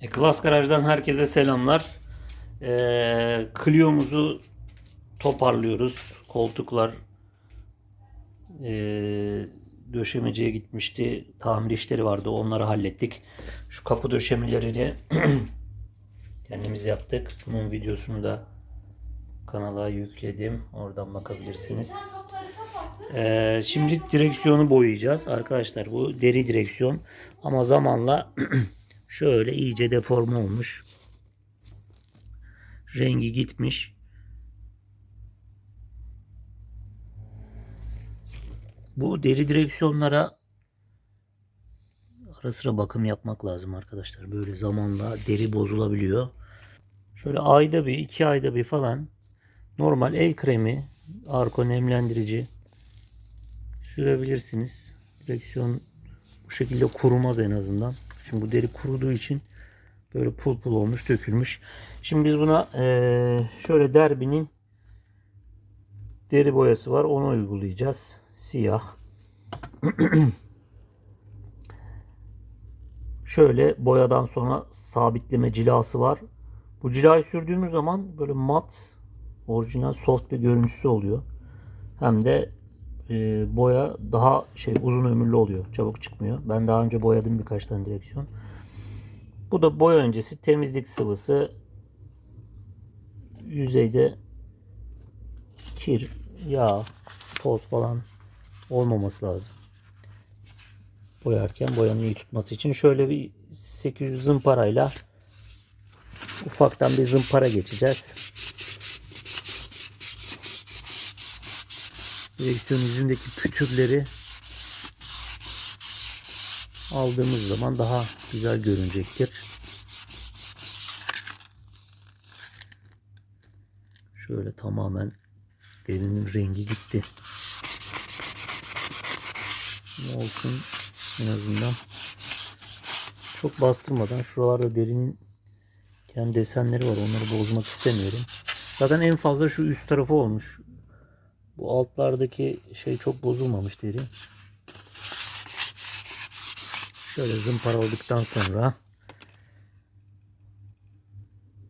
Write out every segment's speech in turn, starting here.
E, Klas Garaj'dan herkese selamlar. E, Clio'muzu toparlıyoruz. Koltuklar e, döşemeciye gitmişti. Tamir işleri vardı. Onları hallettik. Şu kapı döşemelerini kendimiz yaptık. Bunun videosunu da kanala yükledim. Oradan bakabilirsiniz. E, şimdi direksiyonu boyayacağız. Arkadaşlar bu deri direksiyon. Ama zamanla şöyle iyice deforme olmuş. Rengi gitmiş. Bu deri direksiyonlara ara sıra bakım yapmak lazım arkadaşlar. Böyle zamanla deri bozulabiliyor. Şöyle ayda bir, iki ayda bir falan normal el kremi, arko nemlendirici sürebilirsiniz. Direksiyon bu şekilde kurumaz en azından. Şimdi bu deri kuruduğu için böyle pul pul olmuş, dökülmüş. Şimdi biz buna eee, şöyle derbinin deri boyası var. Onu uygulayacağız. Siyah. şöyle boyadan sonra sabitleme cilası var. Bu cilayı sürdüğümüz zaman böyle mat, orijinal soft bir görüntüsü oluyor. Hem de e, boya daha şey uzun ömürlü oluyor. Çabuk çıkmıyor. Ben daha önce boyadım birkaç tane direksiyon. Bu da boya öncesi temizlik sıvısı. Yüzeyde kir, yağ, toz falan olmaması lazım. Boyarken boyanın iyi tutması için şöyle bir 800 zımparayla ufaktan bir zımpara geçeceğiz. Direksiyon yüzündeki pütürleri aldığımız zaman daha güzel görünecektir. Şöyle tamamen derinin rengi gitti. Ne olsun en azından çok bastırmadan şuralarda derinin kendi desenleri var onları bozmak istemiyorum. Zaten en fazla şu üst tarafı olmuş. Bu altlardaki şey çok bozulmamış deri. Şöyle zımparaladıktan sonra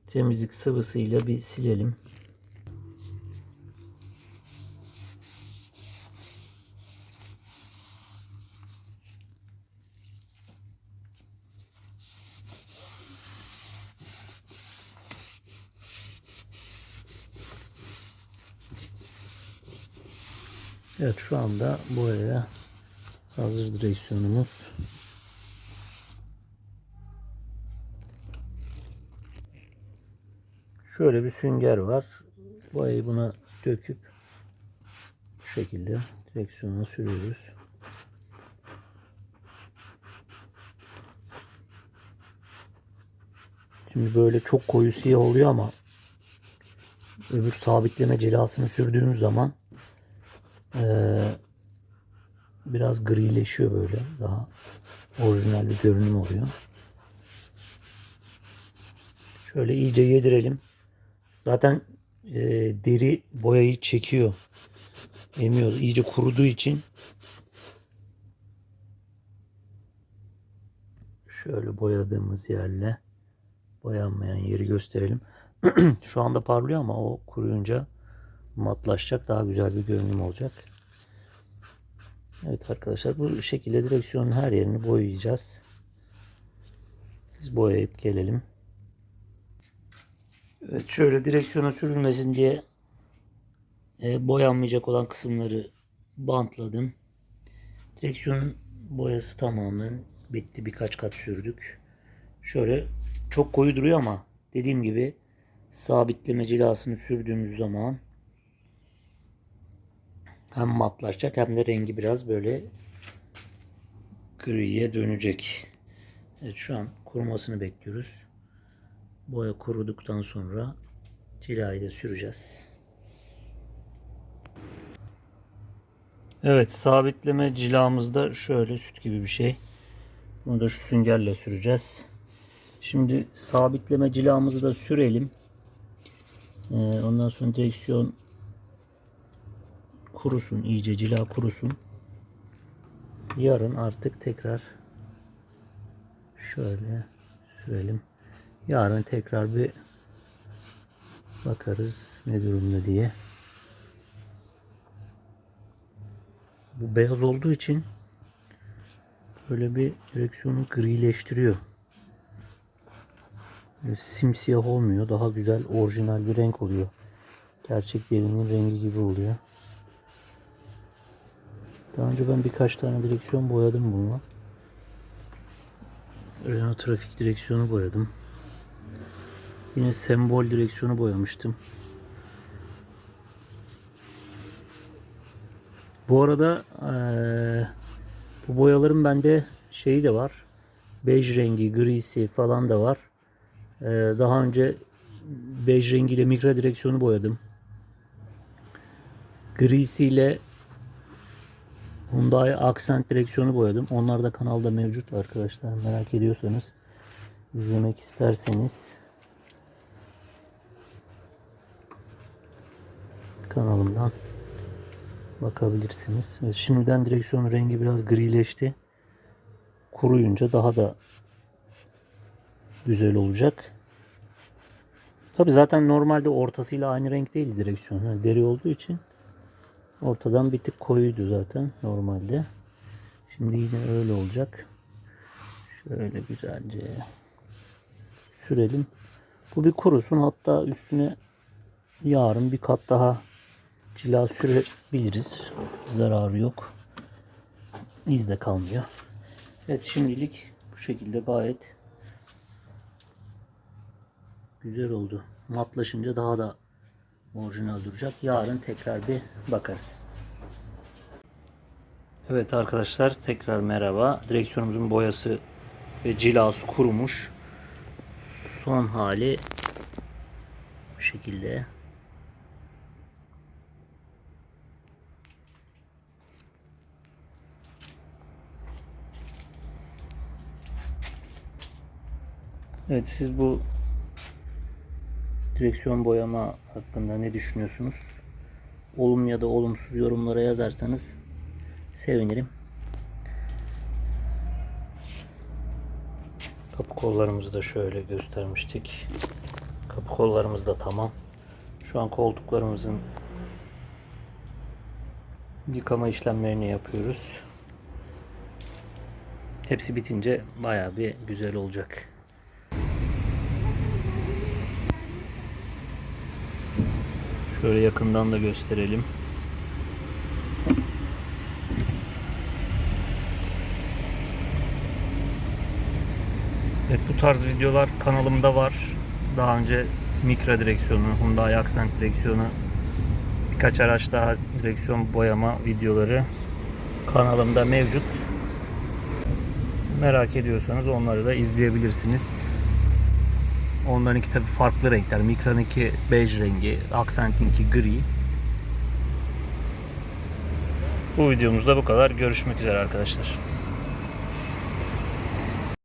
temizlik sıvısıyla bir silelim. Evet şu anda boyaya hazır direksiyonumuz. Şöyle bir sünger var. Boyayı buna döküp bu şekilde direksiyona sürüyoruz. Şimdi böyle çok koyu siyah oluyor ama öbür sabitleme cilasını sürdüğümüz zaman ee, biraz grileşiyor böyle. Daha orijinal bir görünüm oluyor. Şöyle iyice yedirelim. Zaten e, deri boyayı çekiyor. Emiyor. İyice kuruduğu için şöyle boyadığımız yerle boyanmayan yeri gösterelim. Şu anda parlıyor ama o kuruyunca matlaşacak. Daha güzel bir görünüm olacak. Evet arkadaşlar bu şekilde direksiyonun her yerini boyayacağız. Biz boyayıp gelelim. Evet şöyle direksiyona sürülmesin diye e, boyanmayacak olan kısımları bantladım. Direksiyonun boyası tamamen bitti. Birkaç kat sürdük. Şöyle çok koyu duruyor ama dediğim gibi sabitleme cilasını sürdüğümüz zaman hem matlaşacak hem de rengi biraz böyle griye dönecek. Evet şu an kurumasını bekliyoruz. Boya kuruduktan sonra cilayı da süreceğiz. Evet sabitleme cilamızda şöyle süt gibi bir şey. Bunu da şu süngerle süreceğiz. Şimdi sabitleme cilamızı da sürelim. Ee, ondan sonra direksiyon kurusun iyice cila kurusun. Yarın artık tekrar şöyle sürelim. Yarın tekrar bir bakarız ne durumda diye. Bu beyaz olduğu için böyle bir direksiyonu grileştiriyor. Simsiyah olmuyor. Daha güzel orijinal bir renk oluyor. Gerçek derinin rengi gibi oluyor. Daha önce ben birkaç tane direksiyon boyadım bununla. Renault trafik direksiyonu boyadım. Yine sembol direksiyonu boyamıştım. Bu arada eee, bu boyaların bende şeyi de var. Bej rengi, grisi falan da var. Eee, daha önce bej rengiyle mikro direksiyonu boyadım. Grisiyle Hyundai Accent direksiyonu boyadım. Onlar da kanalda mevcut arkadaşlar. Merak ediyorsanız izlemek isterseniz kanalımdan bakabilirsiniz. Şimdiden direksiyon rengi biraz grileşti. Kuruyunca daha da güzel olacak. Tabi zaten normalde ortasıyla aynı renk değil direksiyon. Yani deri olduğu için ortadan bir tık koyuydu zaten normalde. Şimdi yine öyle olacak. Şöyle güzelce sürelim. Bu bir kurusun. Hatta üstüne yarın bir kat daha cila sürebiliriz. Zararı yok. İz de kalmıyor. Evet şimdilik bu şekilde gayet güzel oldu. Matlaşınca daha da orijinal duracak. Yarın tekrar bir bakarız. Evet arkadaşlar tekrar merhaba. Direksiyonumuzun boyası ve cilası kurumuş. Son hali bu şekilde. Evet siz bu direksiyon boyama hakkında ne düşünüyorsunuz? Olumlu ya da olumsuz yorumlara yazarsanız sevinirim. Kapı kollarımızı da şöyle göstermiştik. Kapı kollarımız da tamam. Şu an koltuklarımızın yıkama işlemlerini yapıyoruz. Hepsi bitince bayağı bir güzel olacak. Şöyle yakından da gösterelim. Evet bu tarz videolar kanalımda var. Daha önce mikro direksiyonu, Hyundai Accent direksiyonu, birkaç araç daha direksiyon boyama videoları kanalımda mevcut. Merak ediyorsanız onları da izleyebilirsiniz. Onlarınki tabi farklı renkler. Mikro'nunki bej rengi, Accent'inki gri. Bu videomuzda bu kadar. Görüşmek üzere arkadaşlar.